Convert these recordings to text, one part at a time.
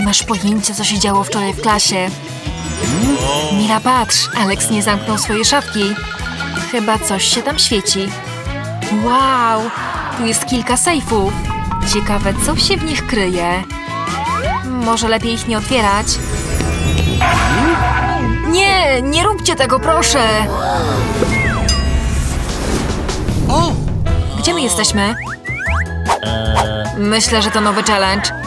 Nie masz pojęcia, co się działo wczoraj w klasie. Mila, patrz, Alex nie zamknął swojej szafki. Chyba coś się tam świeci. Wow, tu jest kilka sejfów. Ciekawe, co się w nich kryje. Może lepiej ich nie otwierać. Nie, nie róbcie tego, proszę! Gdzie my jesteśmy? Myślę, że to nowy challenge.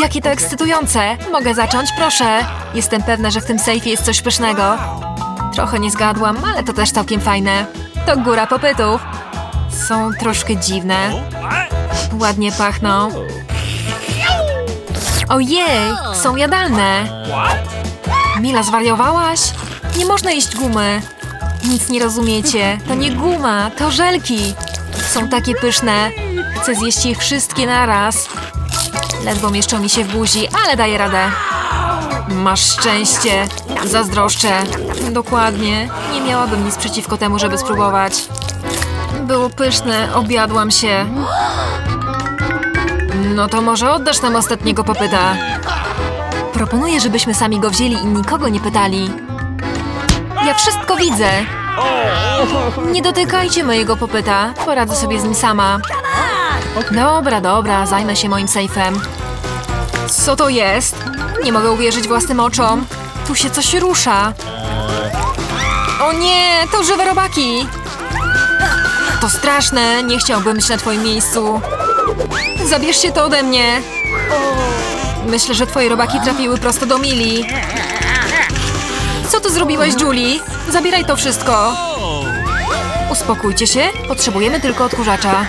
Jakie to ekscytujące! Mogę zacząć, proszę. Jestem pewna, że w tym sejfie jest coś pysznego. Trochę nie zgadłam, ale to też całkiem fajne. To góra popytów. Są troszkę dziwne. Ładnie pachną. Ojej, są jadalne. Mila, zwariowałaś? Nie można jeść gumy. Nic nie rozumiecie. To nie guma, to żelki. Są takie pyszne. Chcę zjeść je wszystkie naraz. Ledwo mieszczą mi się w buzi, ale daję radę. Masz szczęście. Zazdroszczę. Dokładnie. Nie miałabym nic przeciwko temu, żeby spróbować. Było pyszne, objadłam się. No to może oddasz nam ostatniego popyta. Proponuję, żebyśmy sami go wzięli i nikogo nie pytali. Ja wszystko widzę. Nie dotykajcie mojego popyta. Poradzę sobie z nim sama. Dobra, dobra, zajmę się moim sejfem. Co to jest? Nie mogę uwierzyć własnym oczom. Tu się coś rusza. O nie, to żywe robaki. To straszne, nie chciałbym być na twoim miejscu. Zabierzcie to ode mnie. Myślę, że twoje robaki trafiły prosto do Mili. Co ty zrobiłaś, Julie? Zabieraj to wszystko. Uspokójcie się, potrzebujemy tylko odkurzacza.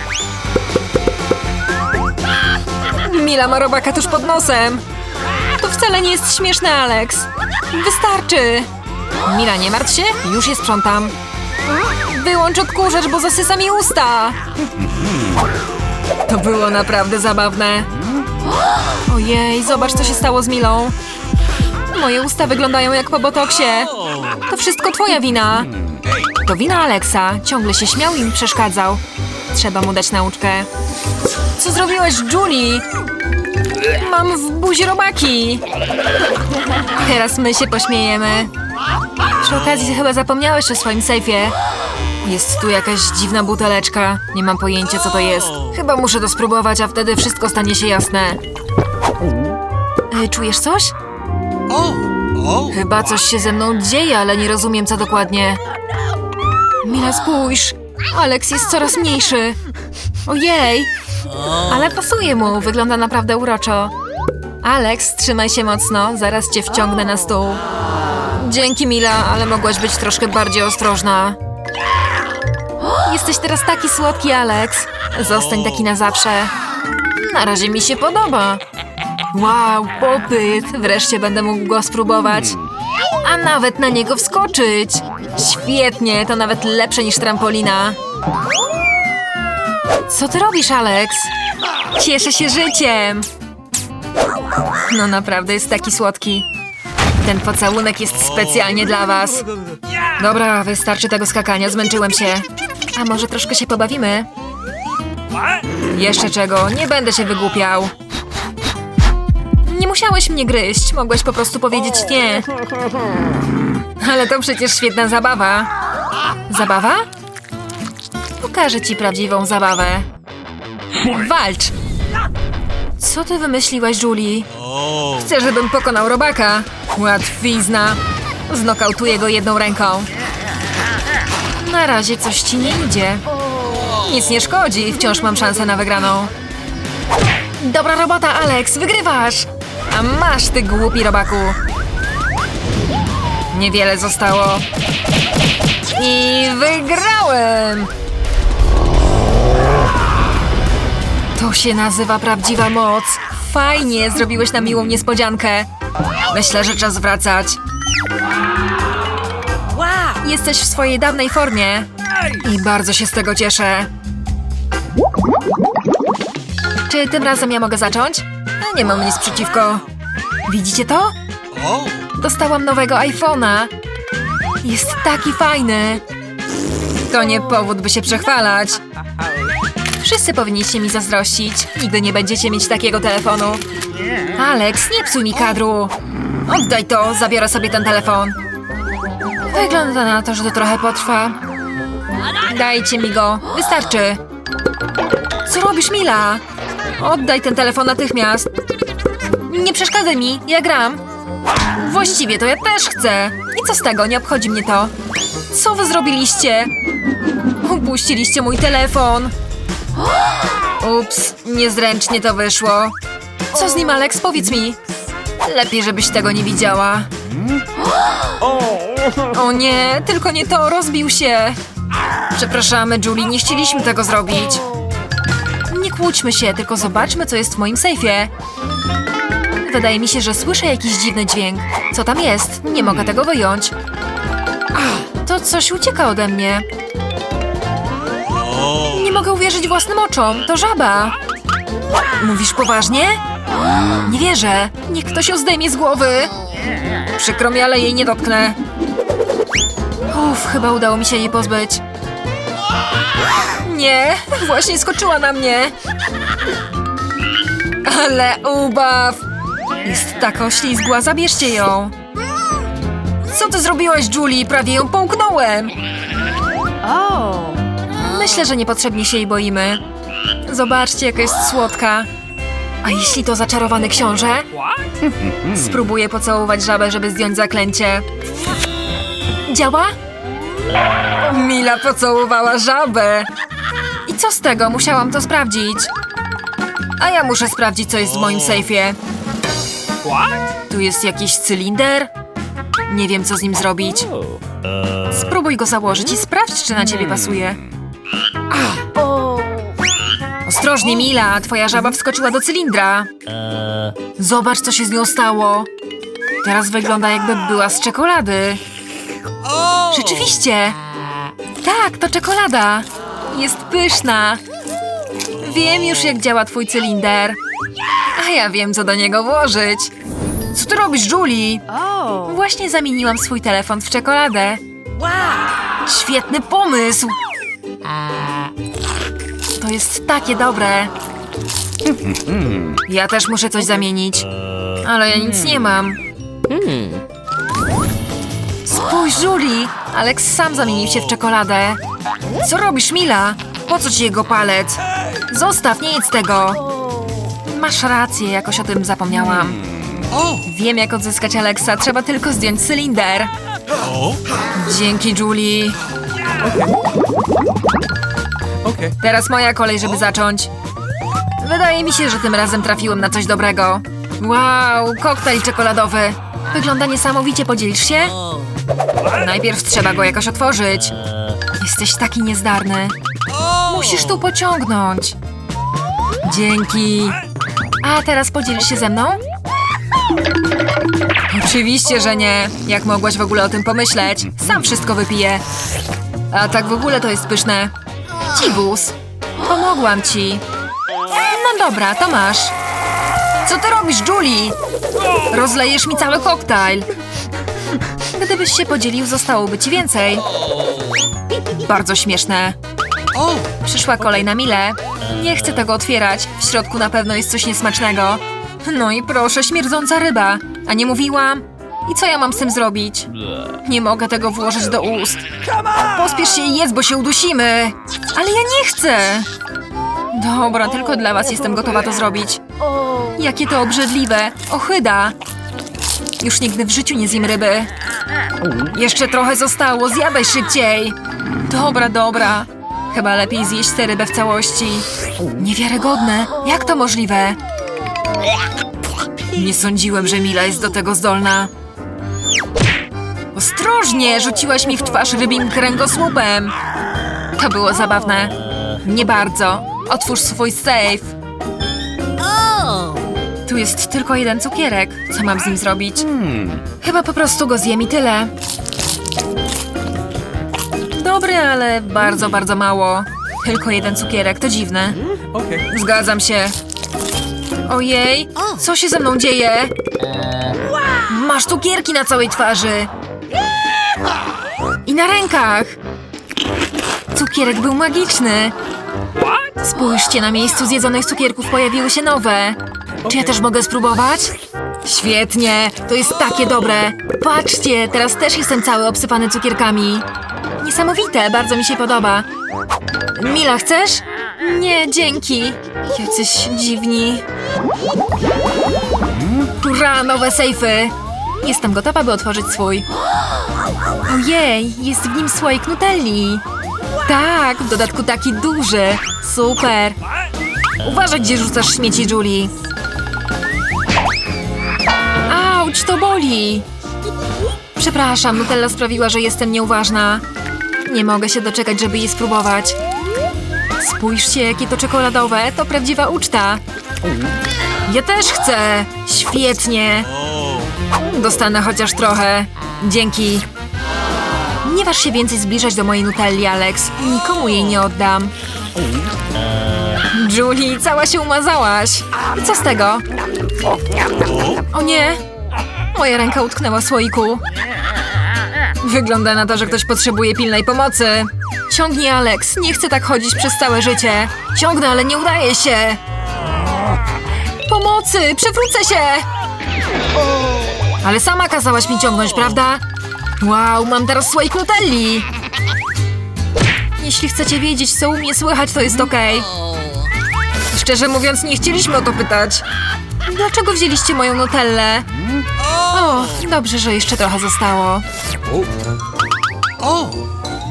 Mila ma robaka tuż pod nosem. To wcale nie jest śmieszne, Alex. Wystarczy. Mila, nie martw się, już je sprzątam. Wyłącz odkurzacz, bo zasysa mi usta. To było naprawdę zabawne. Ojej, zobacz, co się stało z Milą. Moje usta wyglądają jak po botoksie. To wszystko twoja wina. To wina Alexa. Ciągle się śmiał i mi przeszkadzał. Trzeba mu dać nauczkę. Co zrobiłeś, Julie? Mam w buzi robaki. Teraz my się pośmiejemy. Przy okazji chyba zapomniałeś o swoim sejfie. Jest tu jakaś dziwna buteleczka. Nie mam pojęcia, co to jest. Chyba muszę to spróbować, a wtedy wszystko stanie się jasne. E, czujesz coś? Chyba coś się ze mną dzieje, ale nie rozumiem, co dokładnie. Mila, spójrz. Alex jest coraz mniejszy. Ojej. Ale pasuje mu, wygląda naprawdę uroczo. Alex, trzymaj się mocno, zaraz cię wciągnę na stół. Dzięki, Mila, ale mogłaś być troszkę bardziej ostrożna. Jesteś teraz taki słodki, Alex. Zostań taki na zawsze. Na razie mi się podoba. Wow, popyt! Wreszcie będę mógł go spróbować. A nawet na niego wskoczyć. Świetnie, to nawet lepsze niż trampolina. Co ty robisz, Alex? Cieszę się życiem. No naprawdę jest taki słodki. Ten pocałunek jest specjalnie dla was. Dobra, wystarczy tego skakania, zmęczyłem się. A może troszkę się pobawimy? Jeszcze czego, nie będę się wygłupiał. Nie musiałeś mnie gryźć, mogłeś po prostu powiedzieć nie. Ale to przecież świetna zabawa. Zabawa? Pokażę ci prawdziwą zabawę. Walcz! Co ty wymyśliłaś, Julie? Chcę, żebym pokonał robaka. Łatwizna. Znokautuję go jedną ręką. Na razie coś ci nie idzie. Nic nie szkodzi, wciąż mam szansę na wygraną. Dobra robota, Alex, wygrywasz! A masz, ty głupi robaku. Niewiele zostało. I wygrałem! To się nazywa prawdziwa moc. Fajnie, zrobiłeś nam miłą niespodziankę. Myślę, że czas wracać. Jesteś w swojej dawnej formie. I bardzo się z tego cieszę. Czy tym razem ja mogę zacząć? Nie mam nic przeciwko. Widzicie to? Dostałam nowego iPhone'a. Jest taki fajny. To nie powód, by się przechwalać. Wszyscy powinniście mi zazdrościć. Nigdy nie będziecie mieć takiego telefonu. Alex, nie psuj mi kadru. Oddaj to, zabiorę sobie ten telefon. Wygląda na to, że to trochę potrwa. Dajcie mi go, wystarczy. Co robisz, Mila? Oddaj ten telefon natychmiast. Nie przeszkadzaj mi, ja gram. Właściwie to ja też chcę. I co z tego, nie obchodzi mnie to. Co wy zrobiliście? Upuściliście mój telefon. Ups, niezręcznie to wyszło. Co z nim, Alex? Powiedz mi. Lepiej, żebyś tego nie widziała. O nie, tylko nie to, rozbił się. Przepraszamy, Julie, nie chcieliśmy tego zrobić. Nie kłóćmy się, tylko zobaczmy, co jest w moim sejfie. Wydaje mi się, że słyszę jakiś dziwny dźwięk. Co tam jest? Nie mogę tego wyjąć. To coś ucieka ode mnie. Uwierzyć własnym oczom. To żaba. Mówisz poważnie? Nie wierzę. Niech ktoś ją zdejmie z głowy. Przykro mi, ale jej nie dotknę. Uff, chyba udało mi się jej pozbyć. Nie, właśnie skoczyła na mnie. Ale ubaw. Jest taka oślizgła, zabierzcie ją. Co ty zrobiłaś, Julie? Prawie ją połknąłem. Myślę, że niepotrzebnie się jej boimy. Zobaczcie, jaka jest słodka. A jeśli to zaczarowany książę? Spróbuję pocałować żabę, żeby zdjąć zaklęcie. Działa? Mila pocałowała żabę. I co z tego? Musiałam to sprawdzić. A ja muszę sprawdzić, co jest w moim sejfie. Tu jest jakiś cylinder? Nie wiem, co z nim zrobić. Spróbuj go założyć i sprawdź, czy na ciebie pasuje. Ostrożnie, Mila, twoja żaba wskoczyła do cylindra. Zobacz, co się z nią stało. Teraz wygląda, jakby była z czekolady. Rzeczywiście. Tak, to czekolada. Jest pyszna. Wiem już, jak działa twój cylinder. A ja wiem, co do niego włożyć. Co ty robisz, Julie? Właśnie zamieniłam swój telefon w czekoladę. Świetny pomysł! To jest takie dobre. Ja też muszę coś zamienić. Ale ja nic nie mam. Spójrz, Julie! Alex sam zamienił się w czekoladę. Co robisz, Mila? Po co ci jego palec? Zostaw, nie jedz tego! Masz rację, jakoś o tym zapomniałam. Wiem, jak odzyskać Alexa. Trzeba tylko zdjąć cylinder. Dzięki, Julie. Okay. Teraz moja kolej, żeby zacząć. Wydaje mi się, że tym razem trafiłem na coś dobrego. Wow, koktajl czekoladowy. Wygląda niesamowicie, podzielisz się? Najpierw trzeba go jakoś otworzyć. Jesteś taki niezdarny. Musisz tu pociągnąć. Dzięki. A teraz podzielisz się ze mną? Oczywiście, że nie. Jak mogłaś w ogóle o tym pomyśleć? Sam wszystko wypiję. A tak w ogóle to jest pyszne. Cibus. Pomogłam ci. No dobra, to masz. Co ty robisz, Julie? Rozlejesz mi cały koktajl. Gdybyś się podzielił, zostałoby ci więcej. Bardzo śmieszne. Przyszła kolej na Milę. Nie chcę tego otwierać. W środku na pewno jest coś niesmacznego. No i proszę, śmierdząca ryba. A nie mówiłam? I co ja mam z tym zrobić? Nie mogę tego włożyć do ust. Pospiesz się i jedz, bo się udusimy. Ale ja nie chcę. Dobra, tylko dla was jestem gotowa to zrobić. Jakie to obrzydliwe. Ochyda. Już nigdy w życiu nie zjem ryby. Jeszcze trochę zostało, zjadaj szybciej. Dobra, dobra. Chyba lepiej zjeść tę rybę w całości. Niewiarygodne. Jak to możliwe? Nie sądziłem, że Mila jest do tego zdolna. Ostrożnie! Rzuciłaś mi w twarz rybim kręgosłupem. To było zabawne. Nie bardzo. Otwórz swój safe. Tu jest tylko jeden cukierek. Co mam z nim zrobić? Chyba po prostu go zjem i tyle. Dobry, ale bardzo, bardzo mało. Tylko jeden cukierek, to dziwne. Zgadzam się. Ojej, co się ze mną dzieje? Masz cukierki na całej twarzy. I na rękach. Cukierek był magiczny. Spójrzcie, na miejscu zjedzonych cukierków pojawiły się nowe. Czy ja też mogę spróbować? Świetnie, to jest takie dobre. Patrzcie, teraz też jestem cały obsypany cukierkami. Niesamowite, bardzo mi się podoba. Mila, chcesz? Nie, dzięki. Jacyś dziwni. Hurra, nowe sejfy. Jestem gotowa, by otworzyć swój. Ojej, jest w nim słoik nutelli. Tak, w dodatku taki duży. Super. Uważaj, gdzie rzucasz śmieci, Julie. Auć, to boli. Przepraszam, Nutella sprawiła, że jestem nieuważna. Nie mogę się doczekać, żeby je spróbować. Spójrzcie, jakie to czekoladowe. To prawdziwa uczta. Ja też chcę. Świetnie. Dostanę chociaż trochę. Dzięki. Nie waż się więcej zbliżać do mojej Nutelli, Alex. Nikomu jej nie oddam. Julie, cała się umazałaś. Co z tego? O nie! Moja ręka utknęła w słoiku. Wygląda na to, że ktoś potrzebuje pilnej pomocy. Ciągnij, Alex. Nie chcę tak chodzić przez całe życie. Ciągnę, ale nie udaje się. Pomocy! Przewrócę się! Ale sama kazałaś mi ciągnąć, prawda? Wow, mam teraz słoik Nutelli. Jeśli chcecie wiedzieć, co u mnie słychać, to jest okej. Szczerze mówiąc, nie chcieliśmy o to pytać. Dlaczego wzięliście moją Nutellę? O, dobrze, że jeszcze trochę zostało.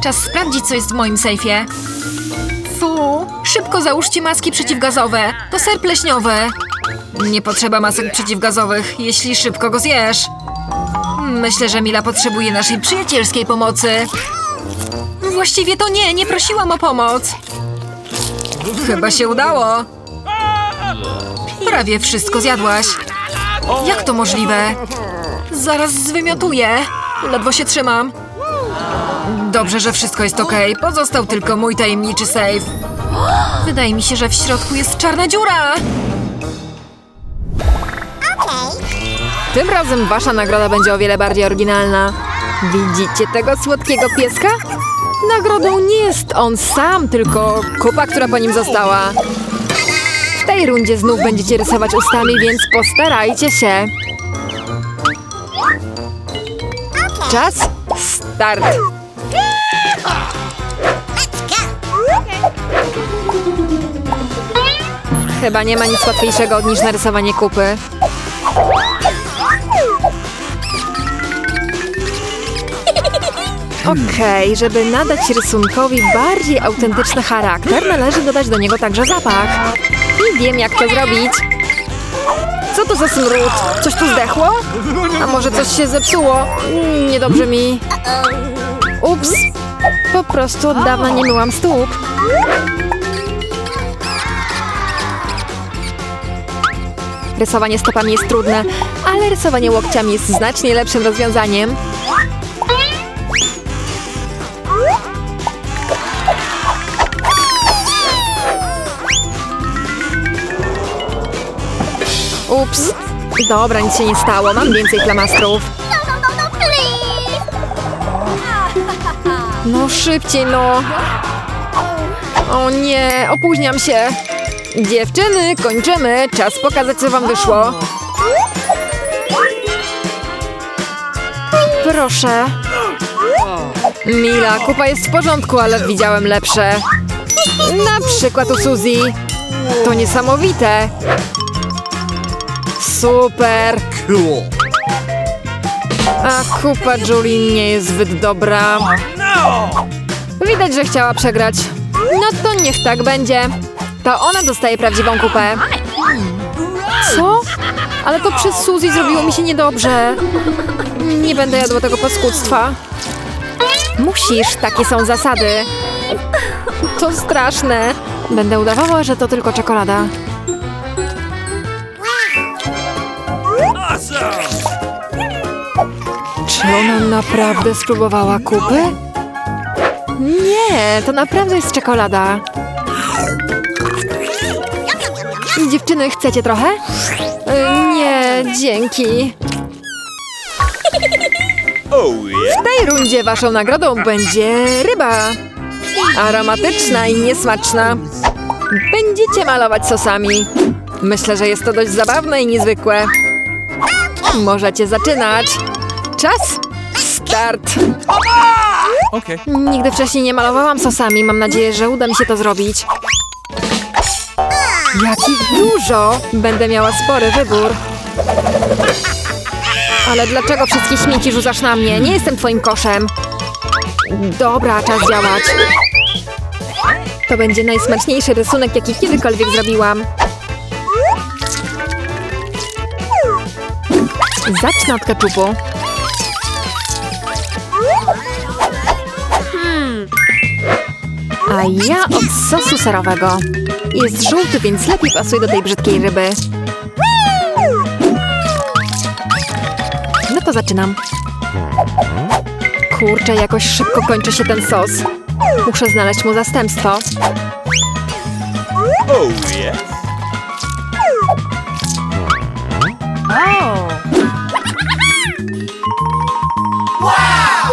Czas sprawdzić, co jest w moim sejfie. Fu, szybko załóżcie maski przeciwgazowe. To ser pleśniowy. Nie potrzeba masek przeciwgazowych, jeśli szybko go zjesz. Myślę, że Mila potrzebuje naszej przyjacielskiej pomocy. Właściwie to nie, nie prosiłam o pomoc. Chyba się udało. Prawie wszystko zjadłaś. Jak to możliwe? Zaraz zwymiotuję. Ledwo się trzymam. Dobrze, że wszystko jest okej. Pozostał tylko mój tajemniczy safe. Wydaje mi się, że w środku jest czarna dziura. Tym razem wasza nagroda będzie o wiele bardziej oryginalna. Widzicie tego słodkiego pieska? Nagrodą nie jest on sam, tylko kupa, która po nim została. W tej rundzie znów będziecie rysować ustami, więc postarajcie się. Czas? Start! Chyba nie ma nic łatwiejszego niż narysowanie kupy. Okej, żeby nadać rysunkowi bardziej autentyczny charakter, należy dodać do niego także zapach. I wiem, jak to zrobić. Co to za smród? Coś tu zdechło? A może coś się zepsuło? Niedobrze mi. Ups. Po prostu od dawna nie myłam stóp. Rysowanie stopami jest trudne, ale rysowanie łokciami jest znacznie lepszym rozwiązaniem. Ups. Dobra, nic się nie stało. Mam więcej flamastrów. No, no, no, please! No szybciej, no. O nie, opóźniam się. Dziewczyny, kończymy. Czas pokazać, co wam wyszło. Proszę. Mila, kupa jest w porządku, ale widziałem lepsze. Na przykład u Suzy. To niesamowite. Super. Cool. A kupa Julie nie jest zbyt dobra. Widać, że chciała przegrać. No to niech tak będzie. To ona dostaje prawdziwą kupę. Co? Ale to przez Suzy zrobiło mi się niedobrze. Nie będę jadła tego paskudztwa. Musisz, takie są zasady. To straszne. Będę udawała, że to tylko czekolada. Czy ona naprawdę spróbowała kupy? Nie, to naprawdę jest czekolada. Dziewczyny, chcecie trochę? Y, Nie, dzięki. W tej rundzie waszą nagrodą będzie ryba. Aromatyczna i niesmaczna. Będziecie malować sosami. Myślę, że jest to dość zabawne i niezwykłe. Możecie zaczynać. Czas. Start. Okay. Nigdy wcześniej nie malowałam sosami. Mam nadzieję, że uda mi się to zrobić. Jakich dużo! Będę miała spory wybór. Ale dlaczego wszystkie śmieci rzucasz na mnie? Nie jestem twoim koszem. Dobra, czas działać. To będzie najsmaczniejszy rysunek, jaki kiedykolwiek zrobiłam. Zacznę od keczupu. A ja od sosu serowego. Jest żółty, więc lepiej pasuje do tej brzydkiej ryby. No to zaczynam. Kurczę, jakoś szybko kończy się ten sos. Muszę znaleźć mu zastępstwo.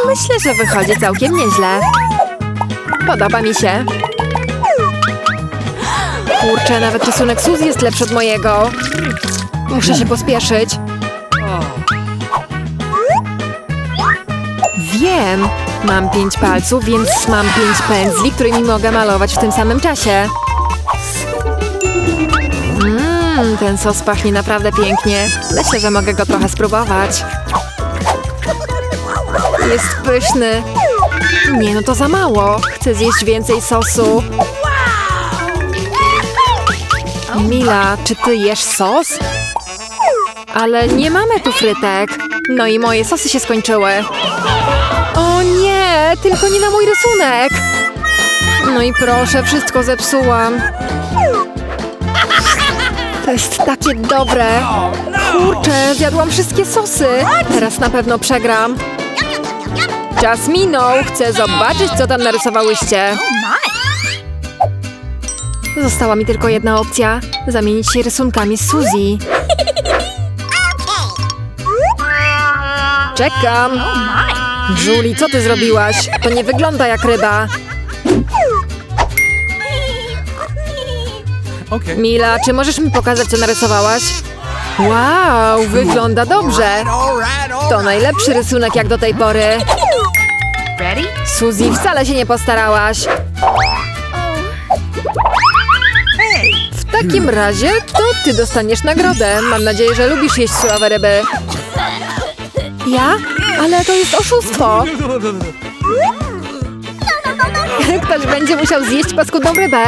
Myślę, że wychodzi całkiem nieźle. Podoba mi się. Kurczę, nawet rysunek Suzy jest lepszy od mojego. Muszę się pospieszyć. Wiem. Mam pięć palców, więc mam pięć pędzli, którymi mogę malować w tym samym czasie. Mmm, ten sos pachnie naprawdę pięknie. Myślę, że mogę go trochę spróbować. Jest pyszny. Nie, no to za mało. Chcę zjeść więcej sosu. Mila, czy ty jesz sos? Ale nie mamy tu frytek. No i moje sosy się skończyły. O nie, tylko nie na mój rysunek. No i proszę, wszystko zepsułam. To jest takie dobre. Kurczę, zjadłam wszystkie sosy. Teraz na pewno przegram. Czas minął. Chcę zobaczyć, co tam narysowałyście. Została mi tylko jedna opcja. Zamienić się rysunkami z Suzy. Czekam. Julie, co ty zrobiłaś? To nie wygląda jak ryba. Okay. Mila, czy możesz mi pokazać, co narysowałaś? Wow, wygląda dobrze. To najlepszy rysunek jak do tej pory. Suzy, wcale się nie postarałaś. W takim razie to ty dostaniesz nagrodę. Mam nadzieję, że lubisz jeść surowe ryby. Ja? Ale to jest oszustwo. Ktoś będzie musiał zjeść paskudną rybę.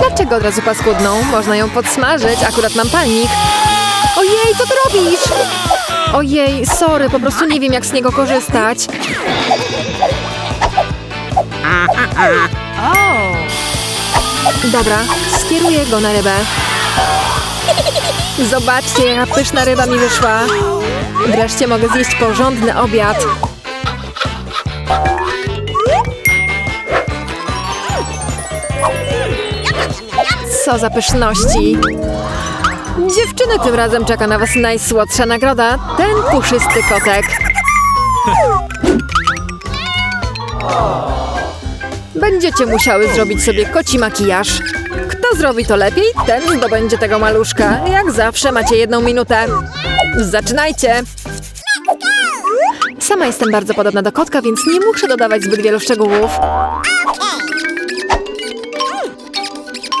Dlaczego od razu paskudną? Można ją podsmażyć, akurat mam palnik. Ojej, co ty robisz? Ojej, sorry, po prostu nie wiem jak z niego korzystać. Dobra, skieruję go na rybę. Zobaczcie, jaka pyszna ryba mi wyszła. Wreszcie mogę zjeść porządny obiad. Co za pyszności. Dziewczyny, tym razem czeka na was najsłodsza nagroda. Ten puszysty kotek. Będziecie musiały zrobić sobie koci makijaż. Kto zrobi to lepiej, ten zdobędzie tego maluszka. Jak zawsze macie jedną minutę. Zaczynajcie! Sama jestem bardzo podobna do kotka, więc nie muszę dodawać zbyt wielu szczegółów.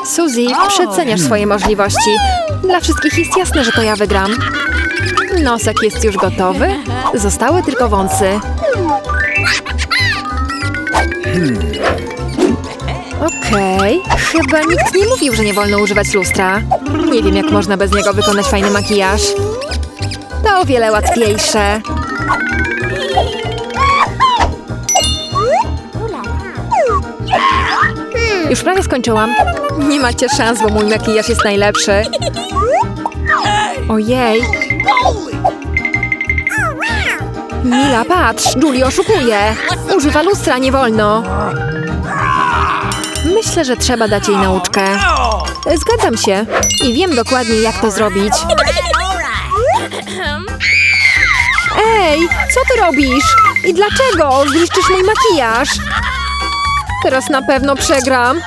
Suzy, przeceniasz swoje możliwości. Dla wszystkich jest jasne, że to ja wygram. Nosek jest już gotowy. Zostały tylko wąsy. Okej, chyba nikt nie mówił, że nie wolno używać lustra. Nie wiem, jak można bez niego wykonać fajny makijaż. To o wiele łatwiejsze. Już prawie skończyłam. Nie macie szans, bo mój makijaż jest najlepszy. Ojej. Mila, patrz, Julie oszukuje. Używa lustra, nie wolno. Myślę, że trzeba dać jej nauczkę. Zgadzam się i wiem dokładnie, jak to zrobić. Ej, co ty robisz? I dlaczego zniszczysz mój makijaż? Teraz na pewno przegram.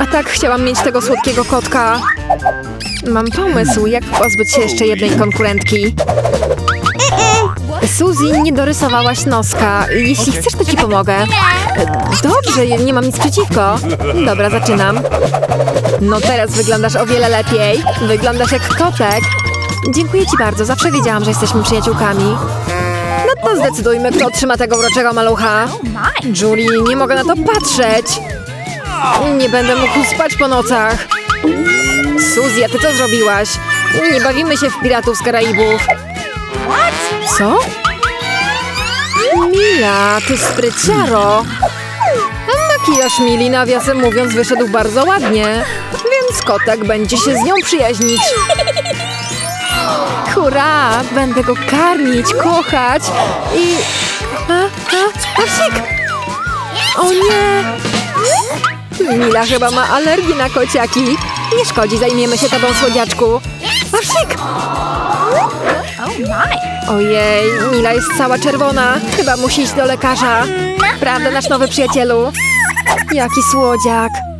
A tak chciałam mieć tego słodkiego kotka. Mam pomysł, jak pozbyć się jeszcze jednej konkurentki. Suzy, nie dorysowałaś noska. Jeśli chcesz, to ci pomogę. Dobrze, nie mam nic przeciwko. Dobra, zaczynam. No teraz wyglądasz o wiele lepiej. Wyglądasz jak kotek. Dziękuję ci bardzo, zawsze wiedziałam, że jesteśmy przyjaciółkami. No to zdecydujmy, kto otrzyma tego uroczego malucha. Julie, nie mogę na to patrzeć. Nie będę mógł spać po nocach. Suzy, a ty co zrobiłaś? Nie bawimy się w piratów z Karaibów. Co? Mila, ty spryciaro. Makijaż Mili, nawiasem mówiąc, wyszedł bardzo ładnie. Więc kotek będzie się z nią przyjaźnić. Hurra! Będę go karmić, kochać i... A, a, Psik! O nie! Mila chyba ma alergię na kociaki. Nie szkodzi, zajmiemy się tobą, słodziaczku. Oh my. Ojej, Mila jest cała czerwona. Chyba musi iść do lekarza. Prawda, nasz nowy przyjacielu? Jaki słodziak.